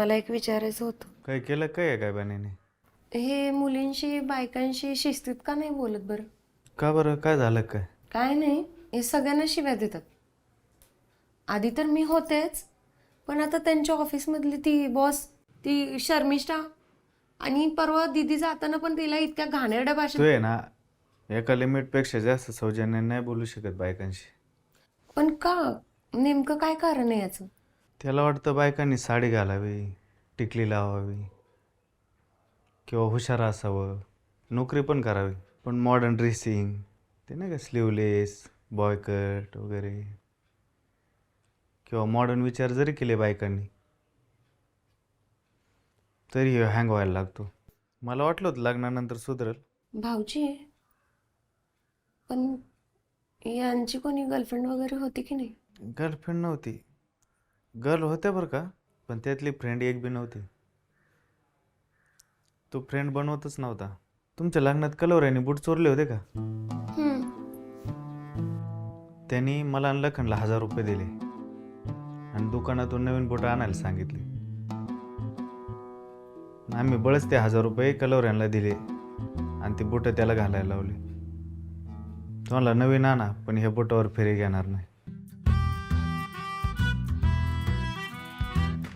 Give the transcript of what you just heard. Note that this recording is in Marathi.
मला एक विचारायचं होतं. काय केलं काय काय बानीने हे मुलींशी बायकांशी शिस्तीत का नाही बोलत बरं? का बरं? काय झालं काय? काय नाही हे सगळ्यांना शिव्या देतात. आधी तर मी होतेच पण आता त्यांच्या ऑफिसमधली ती बॉस ती शर्मिष्ठा आणि परवा दिदी जाताना पण तिला इतक्या घाणेरड्या तू भाषेत आहे ना एका लिमिटपेक्षा जास्त सौजन्य नाही बोलू शकत बायकांशी. पण का? नेमकं काय कारण आहे याचं? त्याला वाटतं बायकांनी साडी घालावी टिकली लावावी किंवा हुशार असावं. नोकरी पण करावी. पण मॉडर्न ड्रेसिंग ते नाही का स्लीवलेस बॉयकट वगैरे. किंवा मॉडर्न विचार जरी केले बायकांनी तरी हे हँग व्हायला लागतो. मला वाटलं होतं लग्नानंतर सुधरल. भाऊजी आहे पण यांची कोणी गर्लफ्रेंड वगैरे होती की नाही? गर्लफ्रेंड नव्हती. गर्ल होत्या बरं का पण त्यातली फ्रेंड एक बी नव्हती. तो फ्रेंड बनवतच नव्हता. तुमच्या लग्नात कलवऱ्याने बूट चोरले होते का? हम्म. त्यांनी मला आणि लखनला हजार रुपये दिले. आणि दुकानातून नवीन बूट आणायला सांगितले. आम्ही बळच ते हजार रुपये कलवऱ्यांना दिले आणि ते बुटं त्याला घालायला लावले. तुम्हाला नवीन आणा पण ह्या बुटावर फेरी घेणार नाही.